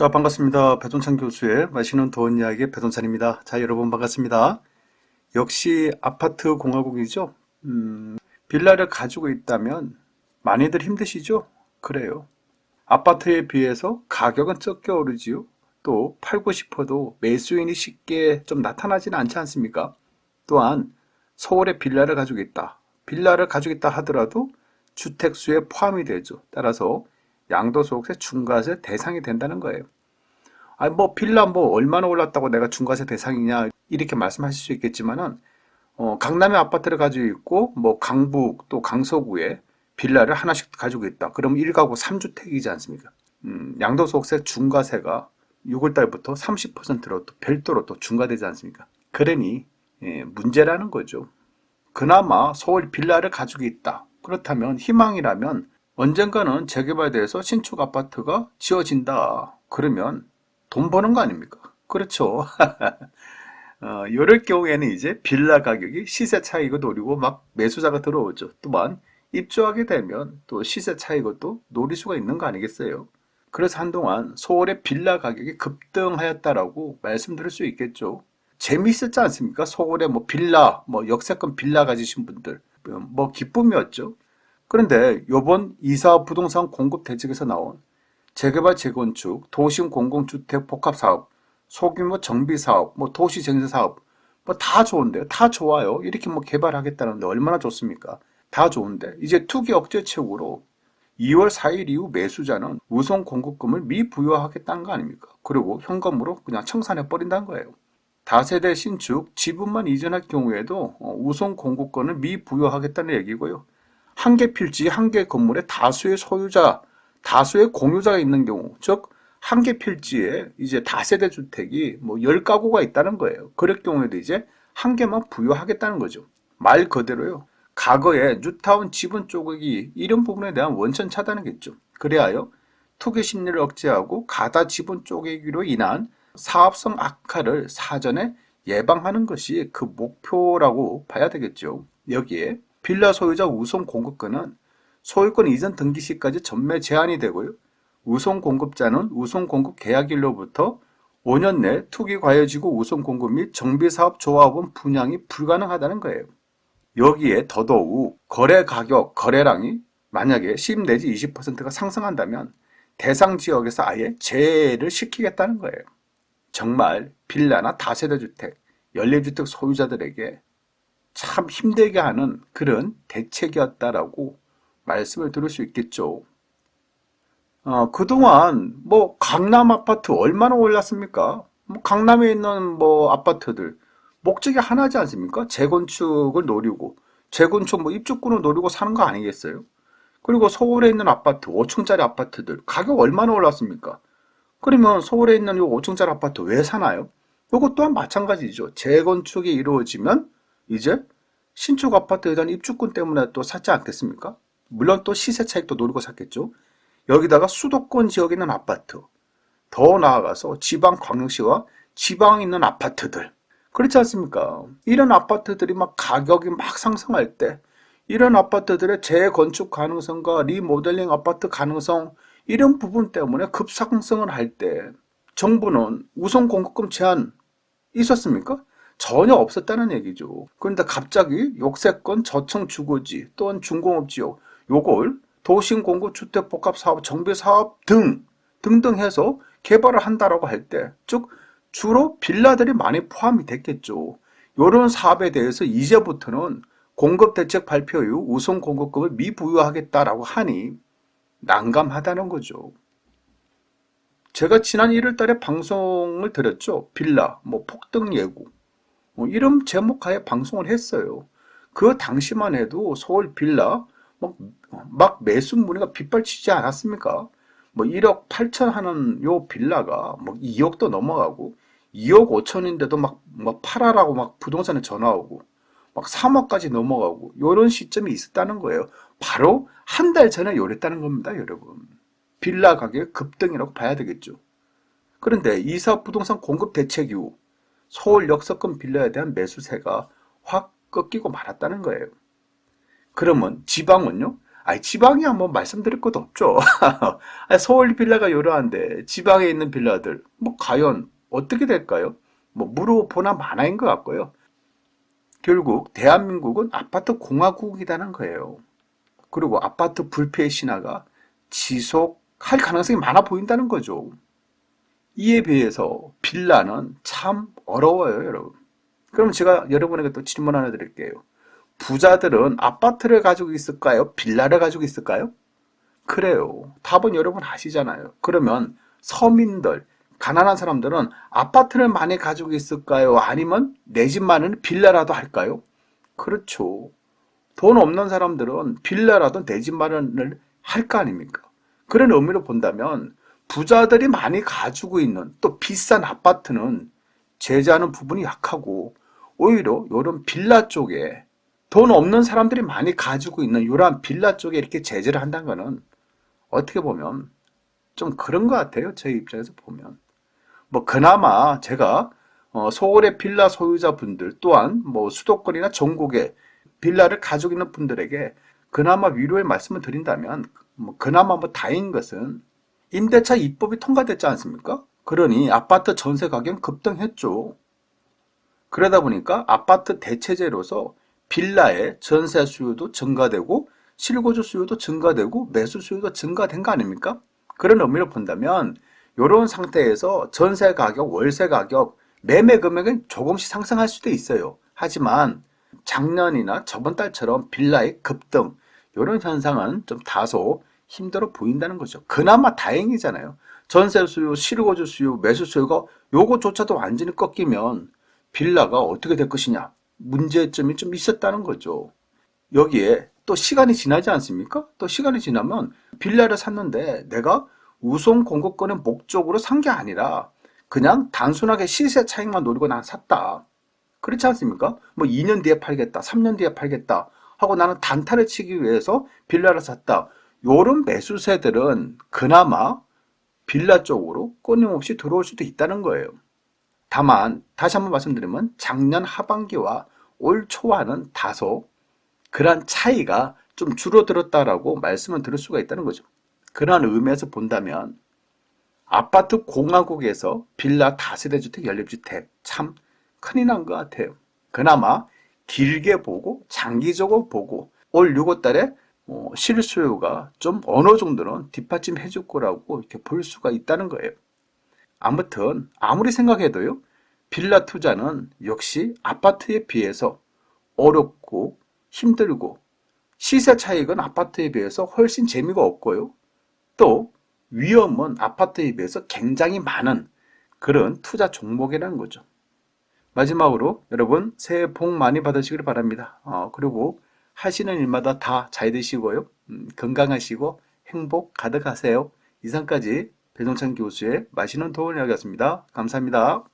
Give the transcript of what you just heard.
자, 반갑습니다. 배돈찬 교수의 마시는 돈 이야기의 배돈찬입니다. 자, 여러분 반갑습니다. 역시 아파트 공화국이죠. 음, 빌라를 가지고 있다면 많이들 힘드시죠? 그래요. 아파트에 비해서 가격은 적게 오르지요. 또 팔고 싶어도 매수인이 쉽게 좀 나타나지는 않지 않습니까? 또한 서울에 빌라를 가지고 있다. 빌라를 가지고 있다 하더라도 주택수에 포함이 되죠. 따라서 양도소득세 중과세 대상이 된다는 거예요. 아니 뭐 빌라 뭐 얼마나 올랐다고 내가 중과세 대상이냐 이렇게 말씀하실 수 있겠지만은 어, 강남에 아파트를 가지고 있고 뭐 강북 또 강서구에 빌라를 하나씩 가지고 있다. 그럼 1가구 3주택이지 않습니까? 음, 양도소득세 중과세가 6월 달부터 30%로 또 별도로 또 중과되지 않습니까? 그러니 예, 문제라는 거죠. 그나마 서울 빌라를 가지고 있다. 그렇다면 희망이라면 언젠가는 재개발돼서 신축 아파트가 지어진다. 그러면 돈 버는 거 아닙니까? 그렇죠. 어, 이럴 경우에는 이제 빌라 가격이 시세 차익을 노리고 막 매수자가 들어오죠. 또한 입주하게 되면 또 시세 차익을 또 노릴 수가 있는 거 아니겠어요? 그래서 한동안 서울의 빌라 가격이 급등하였다라고 말씀드릴 수 있겠죠. 재미있었지 않습니까? 서울에 뭐 빌라, 뭐 역세권 빌라 가지신 분들, 뭐 기쁨이었죠. 그런데 요번 이사 부동산 공급 대책에서 나온 재개발 재건축, 도심 공공주택 복합 사업, 소규모 정비 사업, 뭐 도시 정세 사업, 뭐 다 좋은데요. 다 좋아요. 이렇게 뭐 개발하겠다는데 얼마나 좋습니까? 다 좋은데 이제 투기 억제책으로 2월 4일 이후 매수자는 우선 공급금을 미부여하겠다는 거 아닙니까? 그리고 현금으로 그냥 청산해 버린다는 거예요. 다세대 신축 지분만 이전할 경우에도 어, 우선 공급권을 미부여하겠다는 얘기고요. 한 개 필지, 한 개 건물에 다수의 소유자, 다수의 공유자가 있는 경우, 즉, 한 개 필지에 이제 다세대 주택이 뭐 10가구가 있다는 거예요. 그럴 경우에도 이제 한 개만 부여하겠다는 거죠. 말 그대로요. 과거에 뉴타운 지분 쪼개기 이런 부분에 대한 원천 차단이겠죠. 그래야요. 투기 심리를 억제하고 가다 지분 쪼개기로 인한 사업성 악화를 사전에 예방하는 것이 그 목표라고 봐야 되겠죠. 여기에 빌라 소유자 우선 공급권은 소유권 이전 등기 시까지 전매 제한이 되고요. 우선 공급자는 우선 공급 계약일로부터 5년 내 투기 과열지구 우선 공급 및 정비사업 조합원 분양이 불가능하다는 거예요. 여기에 더더욱 거래 가격, 거래량이 만약에 10 내지 20%가 상승한다면 대상 지역에서 아예 제외를 시키겠다는 거예요. 정말 빌라나 다세대 주택, 연립주택 소유자들에게 참 힘들게 하는 그런 대책이었다라고 말씀을 드릴 수 있겠죠. 어, 그동안 뭐 강남 아파트 얼마나 올랐습니까? 뭐 강남에 있는 뭐 아파트들 목적이 하나지 않습니까? 재건축을 노리고 재건축 뭐 입주권을 노리고 사는 거 아니겠어요? 그리고 서울에 있는 아파트 5층짜리 아파트들 가격 얼마나 올랐습니까? 그러면 서울에 있는 이 5층짜리 아파트 왜 사나요? 이것 또한 마찬가지죠. 재건축이 이루어지면 이제 신축 아파트에 대한 입주권 때문에 또 샀지 않겠습니까? 물론 또 시세 차익도 노리고 샀겠죠. 여기다가 수도권 지역에 있는 아파트, 더 나아가서 지방 광역시와 지방에 있는 아파트들. 그렇지 않습니까? 이런 아파트들이 막 가격이 막 상승할 때 이런 아파트들의 재건축 가능성과 리모델링 아파트 가능성 이런 부분 때문에 급상승을 할 때 정부는 우선 공급금 제한 있었습니까? 전혀 없었다는 얘기죠. 그런데 갑자기 역세권 저층 주거지 또는 중공업 지역 요걸 도심 공급 주택 복합 사업 정비 사업 등 등등 해서 개발을 한다라고 할 때 즉 주로 빌라들이 많이 포함이 됐겠죠. 이런 사업에 대해서 이제부터는 공급 대책 발표 이후 우선 공급금을 미부여하겠다라고 하니 난감하다는 거죠. 제가 지난 1월 달에 방송을 드렸죠. 빌라, 뭐 폭등 예고. 뭐 이런 제목 하에 방송을 했어요. 그 당시만 해도 서울 빌라 막, 막 매수 문의가 빗발치지 않았습니까? 뭐 1억 8천 하는 요 빌라가 뭐 2억도 넘어가고 2억 5천인데도 막, 막 팔아라고 막 부동산에 전화 오고 막 3억까지 넘어가고 요런 시점이 있었다는 거예요. 바로 한 달 전에 요랬다는 겁니다, 여러분. 빌라 가격 급등이라고 봐야 되겠죠. 그런데 이사 부동산 공급 대책 이후 서울 역세권 빌라에 대한 매수세가 확 꺾이고 말았다는 거예요. 그러면 지방은요? 아니, 지방이야 뭐 말씀드릴 것도 없죠. 서울 빌라가 이러한데 지방에 있는 빌라들 뭐 과연 어떻게 될까요? 뭐 무르보나 만화인 것 같고요. 결국 대한민국은 아파트 공화국이라는 거예요. 그리고 아파트 불패의 신화가 지속할 가능성이 많아 보인다는 거죠. 이에 비해서 빌라는 참 어려워요, 여러분. 그럼 제가 여러분에게 또 질문 하나 드릴게요. 부자들은 아파트를 가지고 있을까요? 빌라를 가지고 있을까요? 그래요. 답은 여러분 아시잖아요. 그러면 서민들, 가난한 사람들은 아파트를 많이 가지고 있을까요? 아니면 내 집만은 빌라라도 할까요? 그렇죠. 돈 없는 사람들은 빌라라도 내집 마련을 할 거 아닙니까? 그런 의미로 본다면 부자들이 많이 가지고 있는 또 비싼 아파트는 제재하는 부분이 약하고 오히려 이런 빌라 쪽에 돈 없는 사람들이 많이 가지고 있는 이러한 빌라 쪽에 이렇게 제재를 한다는 거는 어떻게 보면 좀 그런 것 같아요. 제 입장에서 보면. 뭐 그나마 제가 어, 서울의 빌라 소유자분들 또한 뭐 수도권이나 전국에 빌라를 가지고 있는 분들에게 그나마 위로의 말씀을 드린다면 뭐 그나마 뭐 다행인 것은 임대차 입법이 통과됐지 않습니까? 그러니 아파트 전세 가격 급등했죠. 그러다 보니까 아파트 대체제로서 빌라의 전세 수요도 증가되고 실거주 수요도 증가되고 매수 수요도 증가된 거 아닙니까? 그런 의미로 본다면 이런 상태에서 전세 가격, 월세 가격, 매매 금액은 조금씩 상승할 수도 있어요. 하지만 작년이나 저번 달처럼 빌라의 급등 이런 현상은 좀 다소 힘들어 보인다는 거죠. 그나마 다행이잖아요. 전세 수요, 실거주 수요, 매수 수요가 요거조차도 완전히 꺾이면 빌라가 어떻게 될 것이냐 문제점이 좀 있었다는 거죠. 여기에 또 시간이 지나지 않습니까? 또 시간이 지나면 빌라를 샀는데 내가 우선 공급권의 목적으로 산 게 아니라 그냥 단순하게 시세 차익만 노리고 난 샀다. 그렇지 않습니까? 뭐 2년 뒤에 팔겠다, 3년 뒤에 팔겠다 하고 나는 단타를 치기 위해서 빌라를 샀다. 요런 매수세들은 그나마 빌라 쪽으로 끊임없이 들어올 수도 있다는 거예요. 다만 다시 한번 말씀드리면 작년 하반기와 올 초와는 다소 그러한 차이가 좀 줄어들었다라고 말씀을 드릴 수가 있다는 거죠. 그러한 의미에서 본다면 아파트 공화국에서 빌라 다세대주택 연립주택 참 큰일 난 것 같아요. 그나마 길게 보고 장기적으로 보고 올 6월 달에 어, 실수요가 좀 어느 정도는 뒷받침 해 줄 거라고 이렇게 볼 수가 있다는 거예요. 아무튼 아무리 생각해도요. 빌라 투자는 역시 아파트에 비해서 어렵고 힘들고 시세 차익은 아파트에 비해서 훨씬 재미가 없고요. 또 위험은 아파트에 비해서 굉장히 많은 그런 투자 종목이라는 거죠. 마지막으로 여러분 새해 복 많이 받으시길 바랍니다. 어, 그리고 하시는 일마다 다 잘 되시고요. 음, 건강하시고 행복 가득하세요. 이상까지 배동찬 교수의 맛있는 이야기했습니다. 감사합니다.